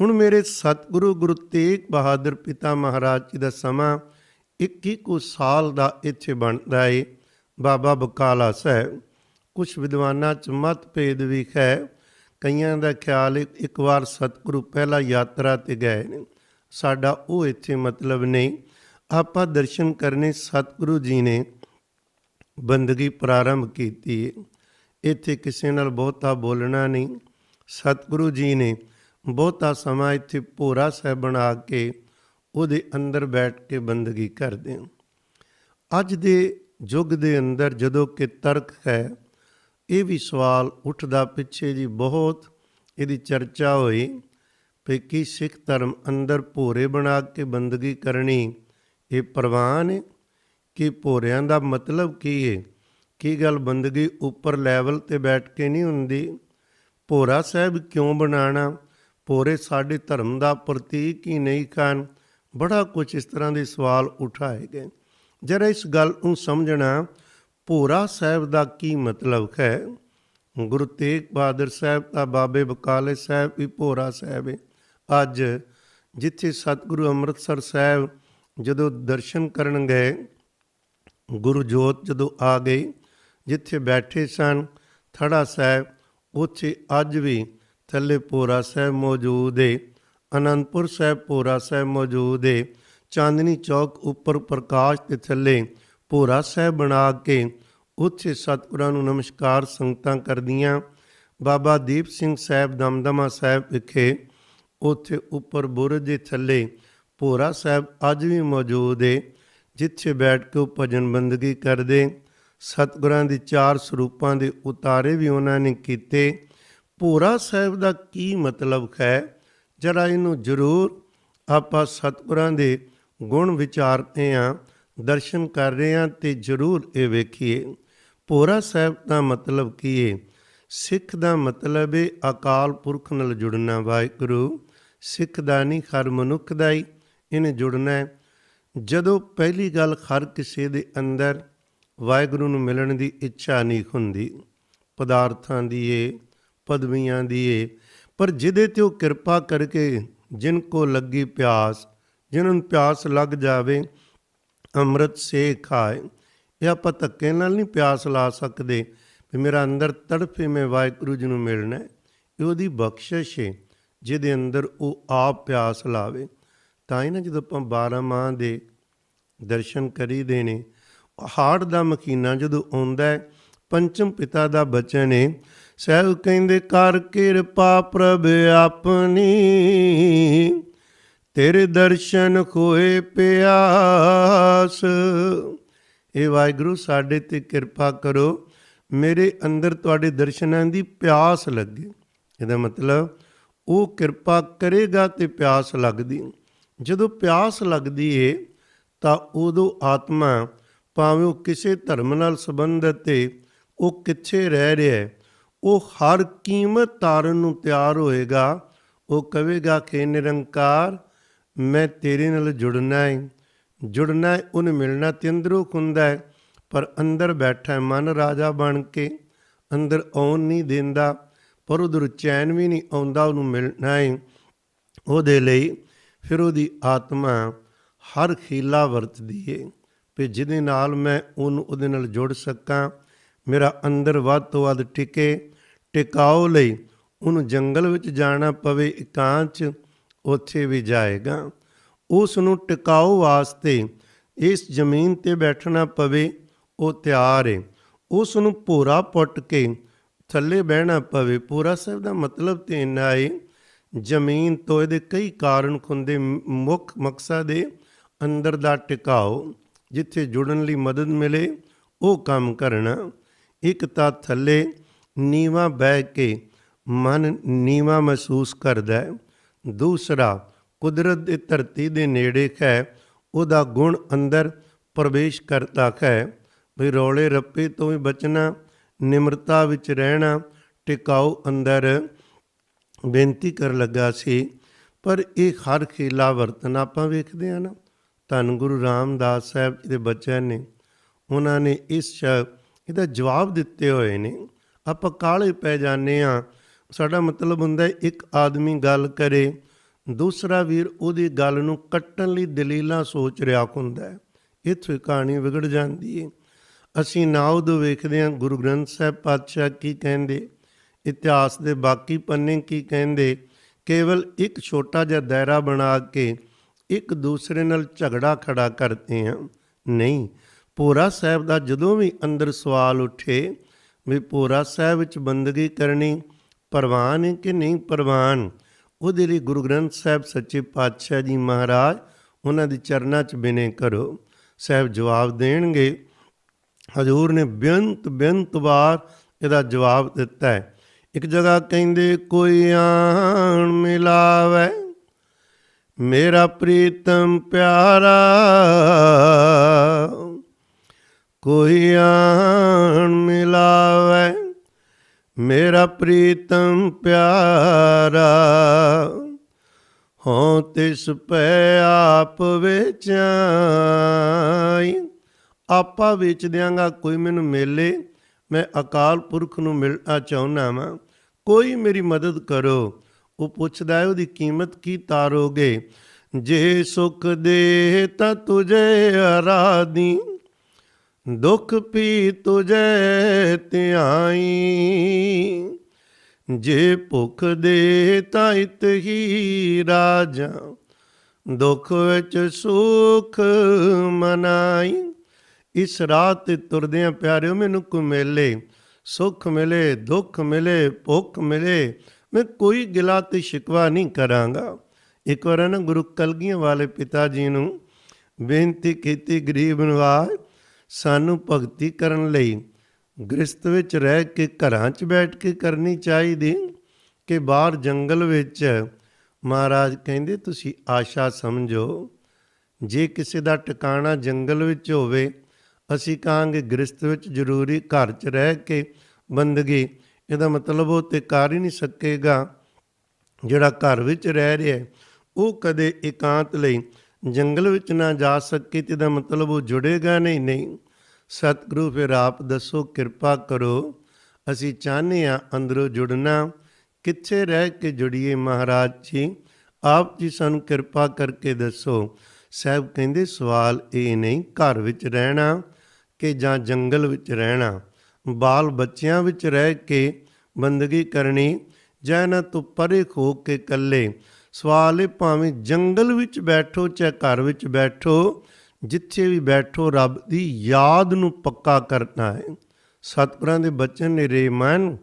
ਹੁਣ ਮੇਰੇ ਸਤਿਗੁਰੂ ਗੁਰੂ ਤੇਗ ਬਹਾਦਰ ਪਿਤਾ ਮਹਾਰਾਜ ਜੀ ਦਾ ਸਮਾਂ 21 ਕੁ ਸਾਲ ਦਾ ਇੱਥੇ ਬਣਦਾ ਏ। ਬਾਬਾ ਬਕਾਲਾ ਸਾਹਿਬ ਕੁਝ ਵਿਦਵਾਨਾਂ ਚ ਮਤਭੇਦ ਵੀ ਹੈ। ਕਈਆਂ ਦਾ ਖਿਆਲ ਇੱਕ ਵਾਰ ਸਤਿਗੁਰੂ ਪਹਿਲਾ ਯਾਤਰਾ ਤੇ ਗਏ ਨੇ। ਸਾਡਾ ਉਹ ਇੱਥੇ ਮਤਲਬ ਨਹੀਂ। ਆਪਾਂ ਦਰਸ਼ਨ ਕਰਨੇ ਸਤਿਗੁਰੂ ਜੀ ਨੇ ਬੰਦਗੀ ਪ੍ਰਾਰੰਭ ਕੀਤੀ ਹੈ ਇੱਥੇ ਕਿਸੇ ਨਾਲ ਬਹੁਤਾ ਬੋਲਣਾ ਨਹੀਂ। ਸਤਿਗੁਰੂ ਜੀ ਨੇ ਬਹੁਤਾ ਸਮਾਂ ਇੱਥੇ ਭੋਰਾ ਸਾਹਿਬ ਬਣਾ ਕੇ ਉਹਦੇ ਅੰਦਰ ਬੈਠ ਕੇ ਬੰਦਗੀ ਕਰਦੇ ਹਨ ਅੱਜ ਦੇ ਯੁੱਗ ਦੇ ਅੰਦਰ ਜਦੋਂ ਕਿ ਤਰਕ ਹੈ, ਇਹ ਵੀ ਸਵਾਲ ਉੱਠਦਾ ਪਿੱਛੇ ਜੀ ਬਹੁਤ ਇਹਦੀ ਚਰਚਾ ਹੋਈ ਕਿ ਕੀ ਸਿੱਖ ਧਰਮ ਅੰਦਰ ਭੋਰੇ ਬਣਾ ਕੇ ਬੰਦਗੀ ਕਰਨੀ ਇਹ ਪ੍ਰਵਾਨ ਹੈ ਕਿ ਭੋਰਿਆਂ ਦਾ ਮਤਲਬ ਕੀ ਹੈ? ਕੀ ਗੱਲ ਬੰਦਗੀ ਉੱਪਰ ਲੈਵਲ ਤੇ ਬੈਠ ਕੇ ਨਹੀਂ ਹੁੰਦੀ? ਭੋਰਾ ਸਾਹਿਬ ਕਿਉਂ ਬਣਾਣਾ ਭੋਰੇ ਸਾਡੇ ਧਰਮ ਦਾ ਪ੍ਰਤੀਕ ਹੀ ਨਹੀਂ ਖਾਨ ਬੜਾ ਕੁਝ ਇਸ ਤਰ੍ਹਾਂ ਦੇ ਸਵਾਲ ਉਠਾਏ ਗਏ। ਜਰਾ ਇਸ ਗੱਲ ਨੂੰ ਸਮਝਣਾ, ਭੋਰਾ ਸਾਹਿਬ ਦਾ ਕੀ ਮਤਲਬ ਹੈ? ਗੁਰੂ ਤੇਗ ਬਹਾਦਰ ਸਾਹਿਬ ਦਾ ਬਾਬੇ ਬਕਾਲੇ ਸਾਹਿਬ ਵੀ ਭੋਰਾ ਸਾਹਿਬ ਹੈ ਅੱਜ ਜਿੱਥੇ ਸਤਿਗੁਰੂ ਅੰਮ੍ਰਿਤਸਰ ਸਾਹਿਬ ਜਦੋਂ ਦਰਸ਼ਨ ਕਰਨ ਗਏ, ਗੁਰੂ ਜੋਤ ਜਦੋਂ ਆ ਗਈ ਜਿੱਥੇ ਬੈਠੇ ਸਨ, ਥੜਾ ਸਾਹਿਬ, ਉੱਥੇ ਅੱਜ ਵੀ ਥੱਲੇ ਭੋਰਾ ਸਾਹਿਬ ਮੌਜੂਦ ਏ, ਅਨੰਦਪੁਰ ਸਾਹਿਬ ਭੋਰਾ ਸਾਹਿਬ ਮੌਜੂਦ ਏ, ਚਾਂਦਨੀ ਚੌਕ ਉੱਪਰ ਪ੍ਰਕਾਸ਼ ਦੇ ਥੱਲੇ ਭੋਰਾ ਸਾਹਿਬ ਬਣਾ ਕੇ ਉੱਥੇ ਸਤਿਗੁਰਾਂ ਨੂੰ ਨਮਸਕਾਰ ਸੰਗਤਾਂ ਕਰਦੀਆਂ। ਬਾਬਾ ਦੀਪ ਸਿੰਘ ਸਾਹਿਬ ਦਮਦਮਾ ਸਾਹਿਬ ਵਿਖੇ ਉੱਥੇ ਉੱਪਰ ਬੁਰਜ ਦੇ ਥੱਲੇ ਭੋਰਾ ਸਾਹਿਬ ਅੱਜ ਵੀ ਮੌਜੂਦ ਏ, ਜਿੱਥੇ ਬੈਠ ਕੇ ਉਹ ਭਜਨ ਬੰਦਗੀ ਕਰਦੇ। ਸਤਿਗੁਰਾਂ ਦੇ ਚਾਰ ਸਰੂਪਾਂ ਦੇ ਉਤਾਰੇ ਵੀ ਉਹਨਾਂ ਨੇ ਕੀਤੇ। ਭੋਰਾ ਸਾਹਿਬ ਦਾ ਕੀ ਮਤਲਬ ਹੈ? ਜਰਾ ਇਹਨੂੰ ਜ਼ਰੂਰ ਆਪਾਂ ਸਤਿਗੁਰਾਂ ਦੇ ਗੁਣ ਵਿਚਾਰਦੇ ਹਾਂ, ਦਰਸ਼ਨ ਕਰ ਰਹੇ ਹਾਂ ਤੇ ਜ਼ਰੂਰ ਇਹ ਵੇਖੀਏ। ਭੋਰਾ ਸਾਹਿਬ ਦਾ ਮਤਲਬ ਕੀ ਹੈ ਸਿੱਖ ਦਾ ਮਤਲਬ ਹੈ ਅਕਾਲ ਪੁਰਖ ਨਾਲ ਜੁੜਨਾ, ਵਾਹਿਗੁਰੂ। ਸਿੱਖ ਦਾ ਨਹੀਂ, ਹਰ ਮਨੁੱਖ ਦਾ ਹੀ ਇਹਨੇ ਜੁੜਨਾ ਹੈ। ਜਦੋਂ ਪਹਿਲੀ ਗੱਲ ਹਰ ਕਿਸੇ ਦੇ ਅੰਦਰ ਵਾਹਿਗੁਰੂ ਨੂੰ ਮਿਲਣ ਦੀ ਇੱਛਾ ਨਹੀਂ ਹੁੰਦੀ, ਪਦਾਰਥਾਂ ਦੀ ਇਹ ਪਦਵੀਆਂ ਦੀ ਏ ਪਰ ਜਿਹਦੇ ਤੇ ਉਹ ਕਿਰਪਾ ਕਰਕੇ ਜਿਨ ਕੋ ਲੱਗੀ ਪਿਆਸ, ਜਿਨ੍ਹਾਂ ਨੂੰ ਪਿਆਸ ਲੱਗ ਜਾਵੇ, ਅੰਮ੍ਰਿਤ ਸੇ ਖਾਏ ਇਹ ਆਪਾਂ ਧੱਕੇ ਨਾਲ ਨਹੀਂ ਪਿਆਸ ਲਾ ਸਕਦੇ ਵੀ ਮੇਰਾ ਅੰਦਰ ਤੜਫੇ ਮੈਂ ਵਾਹਿਗੁਰੂ ਜੀ ਨੂੰ ਮਿਲਣਾ ਇਹ ਉਹਦੀ ਬਖਸ਼ਿਸ਼ ਹੈ ਜਿਹਦੇ ਅੰਦਰ ਉਹ ਆਪ ਪਿਆਸ ਲਾਵੇ। ਤਾਂ ਹੀ ਨਾ ਜਦੋਂ ਆਪਾਂ 12 ਮਾਹ ਦੇ ਦਰਸ਼ਨ ਕਰੀਦੇ ਨੇ, ਹਾੜ ਦਾ ਮਹੀਨਾ ਜਦੋਂ ਆਉਂਦਾ ਪੰਚਮ ਪਿਤਾ ਦਾ ਬਚਨ ਹੈ ਸਹਿਬ ਕਹਿੰਦੇ, ਕਰ ਕਿਰਪਾ ਪ੍ਰਭ ਆਪਣੀ, ਤੇਰੇ ਦਰਸ਼ਨ ਖੋਏ ਪਿਆਸ। ਇਹ ਵਾਹਿਗੁਰੂ, ਸਾਡੇ ਤੇ ਕਿਰਪਾ ਕਰੋ। ਮੇਰੇ ਅੰਦਰ ਤੁਹਾਡੇ ਦਰਸ਼ਨਾਂ ਦੀ ਪਿਆਸ ਲੱਗੇ। ਇਹਦਾ ਮਤਲਬ, ਉਹ ਕਿਰਪਾ ਕਰੇਗਾ ਤੇ ਪਿਆਸ ਲੱਗਦੀ। ਜਦੋਂ ਪਿਆਸ ਲੱਗਦੀ ਏ, ਤਾਂ ਉਦੋਂ ਆਤਮਾ ਭਾਵੇਂ ਉਹ ਕਿਸੇ ਧਰਮ ਨਾਲ ਸੰਬੰਧਿਤ ਏ, ਉਹ ਕਿੱਥੇ ਰਹਿ ਰਿਹਾ ਹੈ ਉਹ ਹਰ ਕੀਮਤ ਤਾਰਨ ਨੂੰ ਤਿਆਰ ਹੋਏਗਾ। ਉਹ ਕਹੇਗਾ ਕਿ ਨਿਰੰਕਾਰ, ਮੈਂ ਤੇਰੇ ਨਾਲ ਜੁੜਨਾ ਹੈ ਜੁੜਨਾ ਹੈ ਉਹਨੂੰ ਮਿਲਣਾ ਤੇ ਅੰਦਰੋਂ ਹੁੰਦਾ ਹੈ ਪਰ ਅੰਦਰ ਬੈਠਾ ਮਨ ਰਾਜਾ ਬਣ ਕੇ। ਅੰਦਰ ਆਉਣ ਨਹੀਂ ਦਿੰਦਾ, ਪਰ ਉਧਰ ਚੈਨ ਵੀ ਨਹੀਂ ਆਉਂਦਾ, ਉਹਨੂੰ ਮਿਲਣਾ ਹੈ ਉਹਦੇ ਲਈ ਫਿਰ ਉਹਦੀ ਆਤਮਾ ਹਰ ਖੀਲਾ ਵਰਤਦੀ ਏ ਵੀ ਜਿਹਦੇ ਨਾਲ ਮੈਂ ਉਹਨੂੰ ਉਹਦੇ ਨਾਲ ਜੁੜ ਸਕਾਂ। ਮੇਰਾ ਅੰਦਰ ਵੱਧ ਤੋਂ ਵੱਧ ਟਿਕੇ, ਟਿਕਾਓ ਲਈ ਉਹਨੂੰ ਜੰਗਲ ਵਿੱਚ ਜਾਣਾ ਪਵੇ, ਇਕਾਂਤ 'ਚ ਉੱਥੇ ਵੀ ਜਾਏਗਾ। ਉਸ ਨੂੰ ਟਿਕਾਓ ਵਾਸਤੇ ਇਸ ਜ਼ਮੀਨ ਤੇ ਬੈਠਣਾ ਪਵੇ, ਉਹ ਤਿਆਰ ਹੈ ਉਸ ਨੂੰ ਭੋਰਾ ਪੁੱਟ ਕੇ ਥੱਲੇ ਬਹਿਣਾ ਪਵੇ। ਪੂਰਾ ਸਾਹਿਬ ਦਾ ਮਤਲਬ ਤੇ ਇੰਨਾ ਹੈ ਜ਼ਮੀਨ ਤੋਂ ਇਹਦੇ ਕਈ ਕਾਰਨ ਖੁੰਦੇ ਮੁੱਖ ਮਕਸਦ ਹੈ ਅੰਦਰ ਦਾ ਟਿਕਾਓ, ਜਿੱਥੇ ਜੁੜਨ ਲਈ ਮਦਦ ਮਿਲੇ, ਉਹ ਕੰਮ ਕਰਨਾ। ਇੱਕ ਤਾਂ ਥੱਲੇ ਨੀਵਾ ਬਹਿ ਕੇ ਮਨ ਨੀਵਾ ਮਹਿਸੂਸ ਕਰਦਾ ਹੈ। ਦੂਸਰਾ, ਕੁਦਰਤ ਦੀ ਧਰਤੀ ਦੇ ਨੇੜੇ ਹੈ। ਉਹਦਾ ਗੁਣ ਅੰਦਰ ਪ੍ਰਵੇਸ਼ ਕਰਦਾ ਹੈ। ਵੀ ਰੌਲੇ ਰੱਪੇ ਤੋਂ ਵੀ ਬਚਣਾ, ਨਿਮਰਤਾ ਵਿੱਚ ਰਹਿਣਾ ਟਿਕਾਓ ਅੰਦਰ ਬੇਨਤੀ ਕਰ ਲੱਗਾ ਸੀ। ਪਰ ਇਹ ਹਰ ਖੇਲਾ ਵਰਤਨ ਆਪਾਂ ਵੇਖਦੇ ਆ ਨਾ। ਧੰਨ ਗੁਰੂ ਰਾਮਦਾਸ ਸਾਹਿਬ ਜੀ ਦੇ ਬੱਚਿਆਂ ਨੇ। ਉਹਨਾਂ ਨੇ ਇਸ ਸ਼- ਇਹਦਾ ਜਵਾਬ ਦਿੱਤੇ ਹੋਏ ਨੇ, ਆਪਾਂ ਕਾਲੇ ਪੈ ਜਾਂਦੇ ਆ ਸਾਡਾ ਮਤਲਬ ਹੁੰਦਾ ਇੱਕ ਆਦਮੀ ਗੱਲ ਕਰੇ, ਦੂਸਰਾ ਵੀਰ ਉਹਦੀ ਗੱਲ ਨੂੰ ਕੱਟਣ ਲਈ ਦਲੀਲਾਂ ਸੋਚ ਰਿਹਾ ਹੁੰਦਾ ਹੈ। ਇੱਥੋਂ ਕਹਾਣੀ ਵਿਗੜ ਜਾਂਦੀ ਹੈ। ਅਸੀਂ ਨਾ ਉਦੋਂ ਵੇਖਦੇ ਹਾਂ, ਗੁਰੂ ਗ੍ਰੰਥ ਸਾਹਿਬ ਪਾਤਸ਼ਾਹ ਕੀ ਕਹਿੰਦੇ, ਇਤਿਹਾਸ ਦੇ ਬਾਕੀ ਪੰਨੇ ਕੀ ਕਹਿੰਦੇ, ਕੇਵਲ ਇੱਕ ਛੋਟਾ ਜਿਹਾ ਦਾਇਰਾ ਬਣਾ ਕੇ ਇੱਕ ਦੂਸਰੇ ਨਾਲ ਝਗੜਾ ਖੜਾ ਕਰਦੇ ਹਾਂ। ਨਹੀਂ ਪੂਰਾ ਸਾਹਿਬ ਦਾ ਜਦੋਂ ਵੀ ਅੰਦਰ ਸਵਾਲ ਉੱਠੇ ਵੀ ਪੂਰਾ ਸਾਹਿਬ ਵਿੱਚ ਬੰਦਗੀ ਕਰਨੀ ਪ੍ਰਵਾਨ ਹੈ ਕਿ ਨਹੀਂ ਪ੍ਰਵਾਨ, ਉਹਦੇ ਲਈ ਗੁਰੂ ਗ੍ਰੰਥ ਸਾਹਿਬ ਸੱਚੇ ਪਾਤਸ਼ਾਹ ਜੀ ਮਹਾਰਾਜ ਉਹਨਾਂ ਦੇ ਚਰਨਾਂ 'ਚ ਬਿਨੇ ਕਰੋ। ਸਾਹਿਬ ਜਵਾਬ ਦੇਣਗੇ, ਹਜੂਰ ਨੇ ਬੇਅੰਤ ਬੇਅੰਤ ਵਾਰ ਇਹਦਾ ਜਵਾਬ ਦਿੱਤਾ ਹੈ। ਇੱਕ ਜਗ੍ਹਾ ਕਹਿੰਦੇ, ਕੋਈ ਆਣ ਮਿਲਾਵੇ, ਮੇਰਾ ਪ੍ਰੀਤਮ ਪਿਆਰਾ ਕੋਈ ਆਣ ਮਿਲਾਵੇ, ਮੇਰਾ ਪ੍ਰੀਤਮ ਪਿਆਰਾ। ਹੋਂ ਤਿਸ ਪੈ ਆਪ ਵੇਚਾਈ ਆਪਾ ਵੇਚ ਦਿਆਂਗਾ, ਕੋਈ ਮੈਨੂੰ ਮੇਲੇ, ਮੈਂ ਅਕਾਲ ਪੁਰਖ ਨੂੰ ਮਿਲਣਾ ਚਾਹੁੰਦਾ ਵਾਂ। ਕੋਈ ਮੇਰੀ ਮਦਦ ਕਰੋ, ਉਹ ਪੁੱਛਦਾ ਹੈ, ਉਹਦੀ ਕੀਮਤ ਕੀ ਤਾਰੋਗੇ? ਜੇ ਸੁਖ ਦੇ ਤਾਂ ਤੁਝੇ ਅਰਾਦੀ ਦੁਖ ਪੀ ਤੁਝੇ ਧਿਆਈ। ਜੇ ਭੁਖ ਦੇ ਤਾਂ ਇਤ ਹੀ ਰਾਜਾ, ਦੁਖ ਵਿੱਚ ਸੁਖ ਮਨਾਈ। ਇਸ ਰਾਤ ਤੇ ਤੁਰਦਿਆਂ ਪਿਆਰਿਓ, ਮੈਨੂੰ ਕੋ ਮਿਲੇ, ਸੁਖ ਮਿਲੇ, ਦੁੱਖ ਮਿਲੇ, ਭੁੱਖ ਮਿਲੇ, ਮੈਂ ਕੋਈ ਗਿਲਾ ਤੇ ਸ਼ਿਕਵਾ ਨਹੀਂ ਕਰਾਂਗਾ। ਇੱਕ ਵਾਰ ਨਾ ਗੁਰੂ ਕਲਗੀਆਂ ਵਾਲੇ ਪਿਤਾ ਜੀ ਨੂੰ ਬੇਨਤੀ ਕੀਤੀ, ਗਰੀਬ ਨਵਾਜ ਸਾਨੂੰ ਭਗਤੀ ਕਰਨ ਲਈ ਗ੍ਰਸਤ ਵਿੱਚ ਰਹਿ ਕੇ ਘਰਾਂ 'ਚ ਬੈਠ ਕੇ ਕਰਨੀ ਚਾਹੀਦੀ, ਕਿ ਬਾਹਰ ਜੰਗਲ ਵਿੱਚ, ਮਹਾਰਾਜ ਕਹਿੰਦੇ ਤੁਸੀਂ ਆਸ਼ਾ ਸਮਝੋ, ਜੇ ਕਿਸੇ ਦਾ ਟਿਕਾਣਾ ਜੰਗਲ ਵਿੱਚ ਹੋਵੇ, ਅਸੀਂ ਕਹਾਂਗੇ ਗ੍ਰਸਤ ਵਿੱਚ ਜ਼ਰੂਰੀ ਘਰ 'ਚ ਰਹਿ ਕੇ ਬੰਦਗੀ, ਇਹਦਾ ਮਤਲਬ ਉਹ ਤੇ ਕਰ ਹੀ ਨਹੀਂ ਸਕੇਗਾ, ਜਿਹੜਾ ਘਰ ਵਿੱਚ ਰਹਿ ਰਿਹਾ ਉਹ ਕਦੇ ਇਕਾਂਤ ਲਈ ਜੰਗਲ ਵਿੱਚ ਨਾ ਜਾ ਸਕੇ ਤੇ ਦਾ ਮਤਲਬ ਉਹ ਜੁੜੇਗਾ ਨਹੀਂ ਨਹੀਂ। ਸਤਿਗੁਰੂ ਫਿਰ ਆਪ ਦੱਸੋ, ਕਿਰਪਾ ਕਰੋ। ਅਸੀਂ ਚਾਹੁੰਦੇ ਹਾਂ ਅੰਦਰੋਂ ਜੁੜਨਾ। ਕਿੱਥੇ ਰਹਿ ਕੇ ਜੁੜੀਏ ਮਹਾਰਾਜ ਜੀ? ਆਪ ਜੀ ਸਾਨੂੰ ਕਿਰਪਾ ਕਰਕੇ ਦੱਸੋ। ਸਾਹਿਬ ਕਹਿੰਦੇ, ਸਵਾਲ ਇਹ ਨਹੀਂ, ਘਰ ਵਿੱਚ ਰਹਿਣਾ ਕਿ ਜਾਂ ਜੰਗਲ ਵਿੱਚ ਰਹਿਣਾ? ਬਾਲ ਬੱਚਿਆਂ ਵਿੱਚ ਰਹਿ ਕੇ ਬੰਦਗੀ ਕਰਨੀ ਜਾਂ ਇਹਨਾਂ ਤੋਂ ਪਰੇ ਹੋ ਕੇ ਇਕੱਲੇ? ਸਵਾਲ ਇਹ ਭਾਵੇਂ ਜੰਗਲ ਵਿੱਚ ਬੈਠੋ ਚਾਹੇ ਘਰ ਵਿੱਚ ਬੈਠੋ, ਜਿੱਥੇ ਵੀ ਬੈਠੋ ਰੱਬ ਦੀ ਯਾਦ ਨੂੰ ਪੱਕਾ ਕਰਨਾ ਹੈ। ਸਤਿਗੁਰਾਂ ਦੇ ਬਚਨ ਨੇ ਰੇ ਮਨ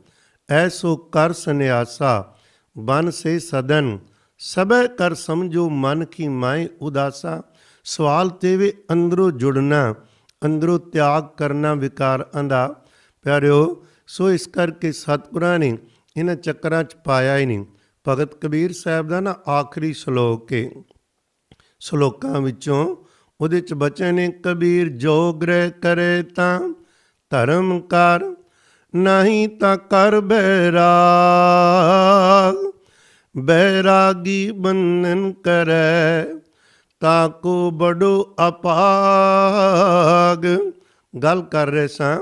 ਐਸੋ ਕਰ ਸੰਿਆਸਾ ਬਨ ਸੇ ਸਦਨ ਸਭੈ ਕਰ ਸਮਝੋ ਮਨ ਕੀ ਮਾਇ ਉਦਾਸਾ। ਸਵਾਲ ਤੇ ਵੀ ਅੰਦਰੋਂ ਜੁੜਨਾ, ਅੰਦਰੋਂ ਤਿਆਗ ਕਰਨਾ ਵਿਕਾਰ ਆਂਦਾ। ਪਿਆਰਿਓ, ਸੋ ਇਸ ਕਰਕੇ ਸਤਿਗੁਰਾਂ ਨੇ ਇਹਨਾਂ ਚੱਕਰਾਂ 'ਚ ਪਾਇਆ ਹੀ ਨਹੀਂ। ਭਗਤ ਕਬੀਰ ਸਾਹਿਬ ਦਾ ਨਾ ਆਖਰੀ ਸ਼ਲੋਕ ਹੈ ਸ਼ਲੋਕਾਂ ਵਿੱਚੋਂ ਉਹਦੇ ਚ ਬਚਨ ਨੇ, ਕਬੀਰ ਜੋ ਗ੍ਰਹਿ ਕਰੇ ਤਾਂ ਧਰਮ ਕਰ, ਨਹੀਂ ਤਾਂ ਕਰ ਬੈਰਾਗ। ਬੈਰਾਗੀ ਬੰਧਨ ਕਰੈ ਤਾ ਕੋ ਬੜੋ ਅਪਾਗ। ਗੱਲ ਕਰ ਰਹੇ ਸਾਂ,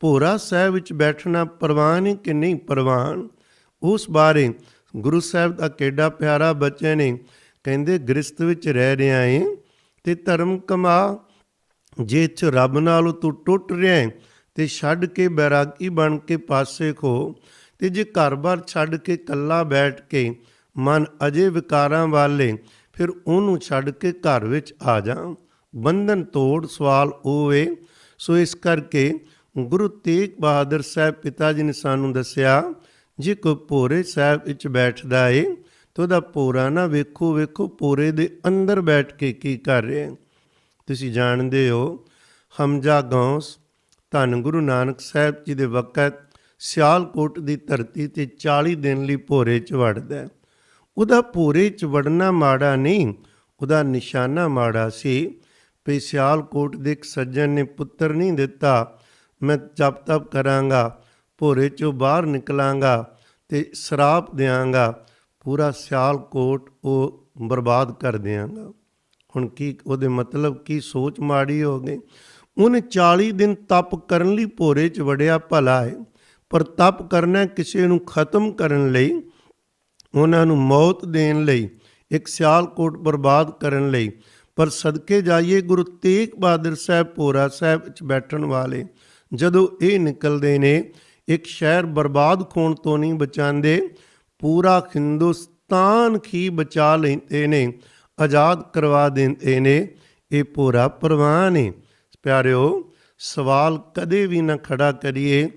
ਭੋਰਾ ਸਾਹਿਬ ਵਿੱਚ ਬੈਠਣਾ ਪ੍ਰਵਾਨ ਹੈ ਕਿ ਨਹੀਂ ਪ੍ਰਵਾਨ? ਉਸ ਬਾਰੇ ਗੁਰੂ ਸਾਹਿਬ ਦਾ ਕਿੱਡਾ ਪਿਆਰਾ ਬੱਚੇ ਨੇ, ਕਹਿੰਦੇ ਗ੍ਰਸਤ ਵਿੱਚ ਰਹਿ ਰਿਹਾ ਏ ਤੇ ਧਰਮ ਕਮਾ ਜੇ ਇੱਥੇ ਰੱਬ ਨਾਲੋਂ ਤੂੰ ਟੁੱਟ ਰਿਹਾ ਹੈ ਤੇ ਛੱਡ ਕੇ ਬੈਰਾਗੀ ਬਣ ਕੇ ਪਾਸੇ ਖੋ ਤੇ ਜੇ ਘਰ-ਬਾਰ ਛੱਡ ਕੇ ਕੱਲਾ ਬੈਠ ਕੇ ਮਨ ਅਜੇ ਵਿਕਾਰਾਂ ਵਾਲੇ, ਫਿਰ ਉਹਨੂੰ ਛੱਡ ਕੇ ਘਰ ਵਿੱਚ ਆ ਜਾ। ਬੰਧਨ ਤੋੜ ਸਵਾਲ ਹੋਵੇ ਸੋ ਇਸ ਕਰਕੇ ਗੁਰੂ ਤੇਗ ਬਹਾਦਰ ਸਾਹਿਬ ਪਿਤਾ ਜੀ ਨੇ ਸਾਨੂੰ ਦੱਸਿਆ ਜੇ ਕੋਈ ਭੋਰੇ ਸਾਹਿਬ ਵਿੱਚ ਬੈਠਦਾ ਏ, ਤਾਂ ਉਹਦਾ ਭੋਰਾ ਨਾ ਵੇਖੋ ਵੇਖੋ ਭੋਰੇ ਦੇ ਅੰਦਰ ਬੈਠ ਕੇ ਕੀ ਕਰ ਰਿਹਾ ਤੁਸੀਂ ਜਾਣਦੇ ਹੋ, ਹਮਜਾ ਗੌਸ ਧੰਨ ਗੁਰੂ ਨਾਨਕ ਸਾਹਿਬ ਜੀ ਦੇ ਵਕਤ ਸਿਆਲਕੋਟ ਦੀ ਧਰਤੀ ਤੇ 40 ਦਿਨ ਲਈ ਭੋਰੇ 'ਚ ਵੜਦਾ ਉਹਦਾ ਭੋਰੇ 'ਚ ਵੜਨਾ ਮਾੜਾ ਨਹੀਂ, ਉਹਦਾ ਨਿਸ਼ਾਨਾ ਮਾੜਾ ਸੀ, ਵੀ ਸਿਆਲਕੋਟ ਦੇ ਇੱਕ ਸੱਜਣ ਨੇ ਪੁੱਤਰ ਨਹੀਂ ਦਿੱਤਾ, ਮੈਂ ਜਪ ਤਪ ਕਰਾਂਗਾ। ਭੋਰੇ 'ਚੋਂ ਬਾਹਰ ਨਿਕਲਾਂਗਾ ਤੇ ਸ਼ਰਾਪ ਦਿਆਂਗਾ। ਪੂਰਾ ਸਿਆਲਕੋਟ ਉਹ ਬਰਬਾਦ ਕਰ ਦਿਆਂਗਾ। ਹੁਣ ਕੀ, ਉਹਦੇ ਮਤਲਬ ਕੀ ਸੋਚ ਮਾੜੀ ਹੋ ਗਈ? ਉਹਨੇ 40 ਦਿਨ ਤਪ ਕਰਨ ਲਈ ਭੋਰੇ 'ਚ ਵੜਿਆ ਭਲਾ ਹੈ ਪਰ ਤਪ ਕਰਨਾ ਕਿਸੇ ਨੂੰ ਖਤਮ ਕਰਨ ਲਈ, ਉਹਨਾਂ ਨੂੰ ਮੌਤ ਦੇਣ ਲਈ, ਇੱਕ ਸਿਆਲਕੋਟ ਬਰਬਾਦ ਕਰਨ ਲਈ। ਪਰ ਸਦਕੇ ਜਾਈਏ ਗੁਰੂ ਤੇਗ ਬਹਾਦਰ ਸਾਹਿਬ ਭੋਰਾ ਸਾਹਿਬ ਵਿੱਚ ਬੈਠਣ ਵਾਲੇ, ਜਦੋਂ ਇਹ ਨਿਕਲਦੇ ਨੇ ਇੱਕ ਸ਼ਹਿਰ ਬਰਬਾਦ ਹੋਣ ਤੋਂ ਨਹੀਂ ਬਚਾਉਂਦੇ, ਪੂਰਾ ਹਿੰਦੁਸਤਾਨ ਹੀ ਬਚਾ ਲੈਂਦੇ ਨੇ, ਆਜ਼ਾਦ ਕਰਵਾ ਦਿੰਦੇ ਨੇ, ਇਹ ਪੂਰਾ ਪ੍ਰਵਾਨ ਹੈ ਪਿਆਰਿਓ, ਸਵਾਲ ਕਦੇ ਵੀ ਨਾ ਖੜਾ ਕਰੀਏ,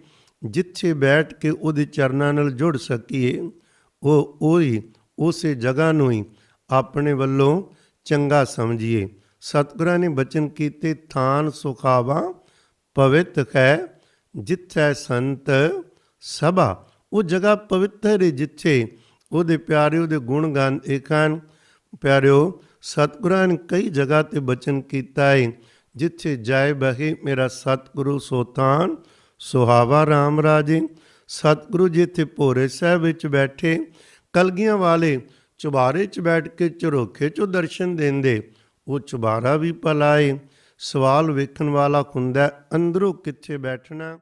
ਜਿੱਥੇ ਬੈਠ ਕੇ ਉਹਦੇ ਚਰਨਾਂ ਨਾਲ ਜੁੜ ਸਕੀਏ, ਉਹ ਉਹੀ ਉਸੇ ਜਗ੍ਹਾ ਨੂੰ ਹੀ ਆਪਣੇ ਵੱਲੋਂ ਚੰਗਾ ਸਮਝੀਏ। ਸਤਿਗੁਰਾਂ ਨੇ ਬਚਨ ਕੀਤੇ, ਥਾਨ ਸੁਖਾਵਾ ਪਵਿੱਤ ਹੈ ਜਿੱਥੈ ਸੰਤ ਸਭਾ, ਉਹ ਜਗ੍ਹਾ ਪਵਿੱਤਰ ਹੈ ਜਿੱਥੇ ਉਹਦੇ ਪਿਆਰੇ, ਉਹਦੇ ਗੁਣ ਗਾਉਂਦੇ ਹਨ। ਪਿਆਰਿਓ, ਸਤਿਗੁਰਾਂ ਨੇ ਕਈ ਜਗ੍ਹਾ ਤੇ ਬਚਨ ਕੀਤਾ ਹੈ ਜਿੱਥੇ ਜਾਏ ਬਹੇ ਮੇਰਾ ਸਤਿਗੁਰੂ ਸੋਤਾਨ, ਸੁਹਾਵਾ RAM ਰਾਜੇ। ਸਤਿਗੁਰੂ ਜਿੱਥੇ ਭੋਰੇ ਸਾਹਿਬ ਵਿੱਚ ਬੈਠੇ, ਕਲਗੀਆਂ ਵਾਲੇ ਚੁਬਾਰੇ 'ਚ ਬੈਠ ਕੇ ਝਰੋਖੇ 'ਚੋਂ ਦਰਸ਼ਨ ਦਿੰਦੇ, ਉਹ ਚੁਬਾਰਾ ਵੀ ਭਲਾਏ ਸਵਾਲ ਵੇਖਣ ਵਾਲਾ ਹੁੰਦਾ ਅੰਦਰੋਂ ਕਿੱਥੇ ਬੈਠਣਾ